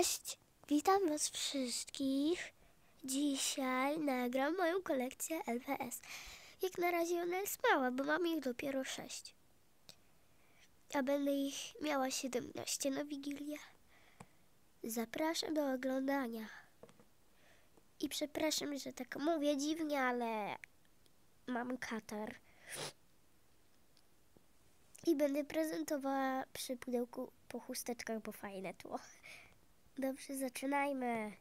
Cześć! Witam Was wszystkich. Dzisiaj nagram moją kolekcję LPS. Jak na razie ona jest mała, bo mam ich dopiero 6. A będę ich miała 17 na Wigilię. Zapraszam do oglądania. I przepraszam, że tak mówię dziwnie, ale mam katar. I będę prezentowała przy pudełku po chusteczkach, bo fajne tło. Dobrze, zaczynajmy.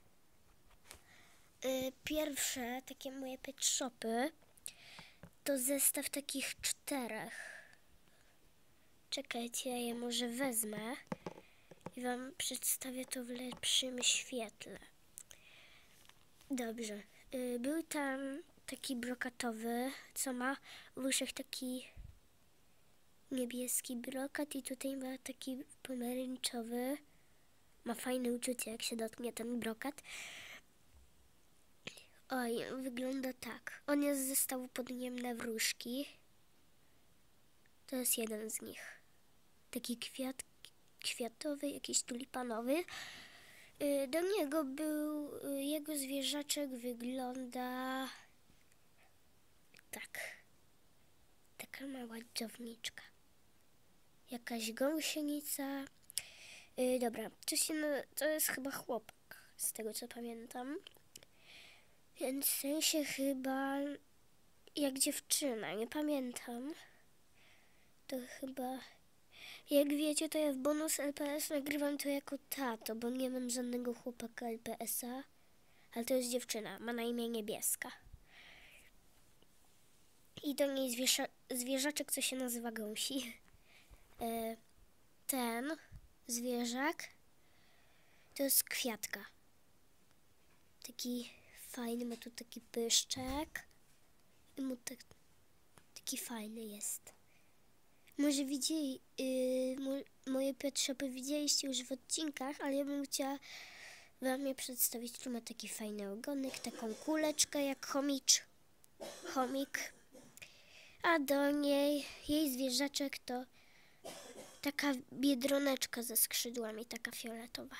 Y, Pierwsze takie moje pet shopy to zestaw takich czterech. Czekajcie, ja je może wezmę i wam przedstawię to w lepszym świetle. Dobrze. Y, Był tam taki brokatowy, co ma w uszach taki niebieski brokat i tutaj ma taki pomarańczowy. Ma fajne uczucie, jak się dotknie ten brokat. Oj, wygląda tak. On jest z zestawu podniemne wróżki. To jest jeden z nich. Taki kwiat, kwiatowy, jakiś tulipanowy. Y, Do niego był, y, jego zwierzaczek wygląda tak. Taka mała dżowniczka. Jakaś gąsienica. Yy, dobra, to, się, to jest chyba chłopak, z tego co pamiętam. Więc w sensie chyba jak dziewczyna, nie pamiętam. To chyba... Jak wiecie, to ja w bonus LPS nagrywam to jako tato, bo nie mam żadnego chłopaka LPS-a. Ale to jest dziewczyna, ma na imię Niebieska. I do niej zwierza, zwierzaczek, co się nazywa gąsi. E, ten zwierzak to jest kwiatka. Taki fajny, ma tu taki pyszczek. I mu tak, taki fajny jest. Może widzieli, yy, mo, moje pet shopy widzieliście już w odcinkach, ale ja bym chciała wam je przedstawić. Tu ma taki fajny ogonek, taką kuleczkę jak chomicz. Chomik. A do niej jej zwierzaczek to taka biedroneczka ze skrzydłami, taka fioletowa.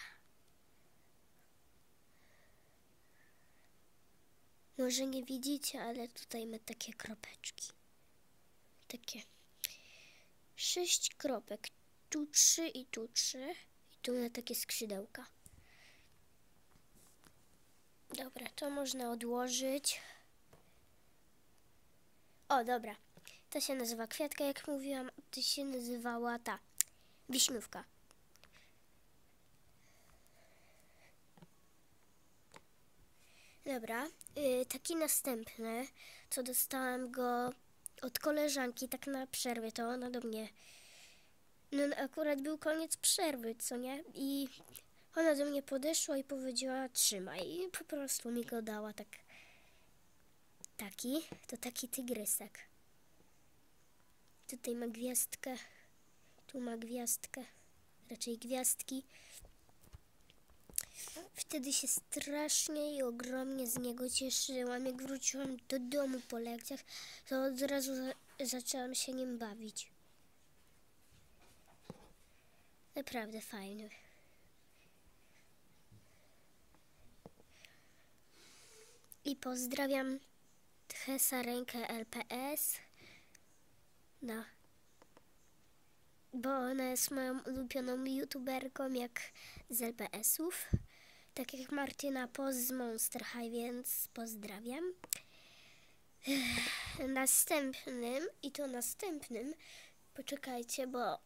Może nie widzicie, ale tutaj ma takie kropeczki. Takie sześć kropek. Tu trzy i tu trzy. I tu ma takie skrzydełka. Dobra, to można odłożyć. O, dobra. To się nazywa kwiatka, jak mówiłam. To się nazywała ta wiśniówka. Dobra, y, taki następny, co dostałam go od koleżanki, tak na przerwie, to ona do mnie. No akurat był koniec przerwy, co nie? I ona do mnie podeszła i powiedziała trzymaj i po prostu mi go dała tak. Taki, to taki tygrysek. Tutaj ma gwiazdkę, tu ma gwiazdkę, raczej gwiazdki. Wtedy się strasznie i ogromnie z niego cieszyłam. Jak wróciłam do domu po lekcjach, to od razu za zaczęłam się nim bawić. Naprawdę fajny. I pozdrawiam Tchesa Rękę LPS. No. Bo ona jest moją ulubioną youtuberką jak z LPS-ów. Tak jak Martyna Poz z Monster High, więc pozdrawiam. Następnym, i to następnym, poczekajcie, bo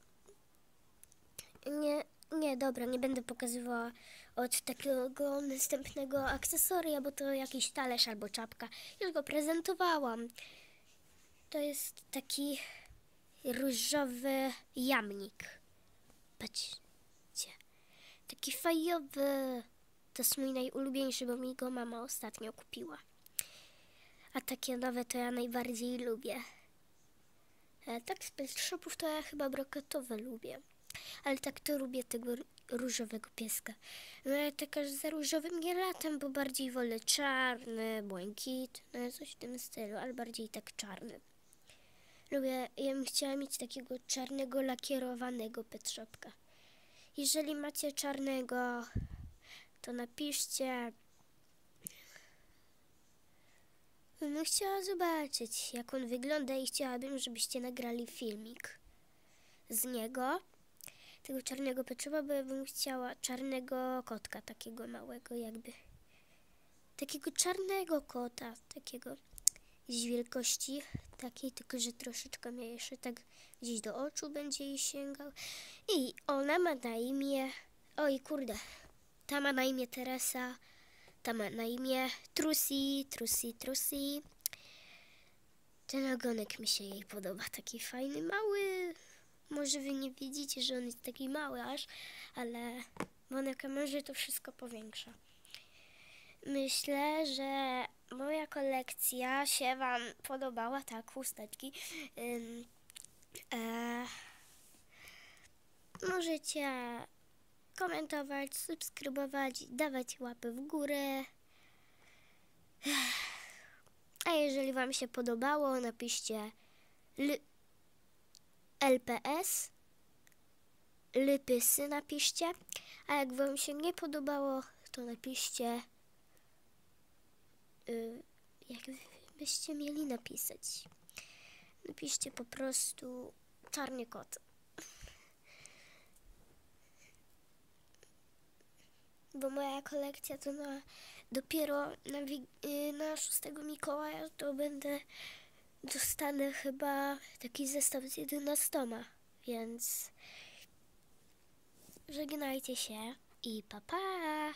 nie, nie, dobra, nie będę pokazywała od takiego następnego akcesoria, bo to jakiś talerz albo czapka. Już go prezentowałam. To jest taki różowy jamnik. Patrzcie. Taki fajowy. To jest mój najulubieńszy, bo mi go mama ostatnio kupiła. A takie nowe to ja najbardziej lubię. E, tak z pet shopów to ja chyba brokatowe lubię. Ale tak to lubię tego różowego pieska. No ja tak aż za różowym nie bo bardziej wolę czarny, błękitny, coś w tym stylu, ale bardziej tak czarny. Lubię, ja bym chciała mieć takiego czarnego lakierowanego pet shopka. Jeżeli macie czarnego to napiszcie. Bym chciała zobaczyć, jak on wygląda i chciałabym, żebyście nagrali filmik z niego. Tego czarnego peczuwa, bo ja bym chciała czarnego kotka, takiego małego jakby. Takiego czarnego kota, takiego z wielkości takiej, tylko że troszeczkę mniejszy, tak gdzieś do oczu będzie jej sięgał. I ona ma na imię, oj kurde, ta ma na imię Teresa, ta ma na imię Trusi, Trusi, Trusi. Ten ogonek mi się jej podoba, taki fajny, mały. Może wy nie widzicie, że on jest taki mały aż, ale bo na to wszystko powiększa. Myślę, że moja kolekcja się Wam podobała, tak, chusteczki. E, możecie komentować, subskrybować, dawać łapy w górę. A jeżeli Wam się podobało, napiszcie LPS, Lypysy napiszcie. A jak Wam się nie podobało, to napiszcie y, jak wy byście mieli napisać. Napiszcie po prostu czarny kot. Bo moja kolekcja to na, dopiero na, y, na 6 Mikołaja to będę dostanę chyba taki zestaw z 11, więc żegnajcie się i pa pa!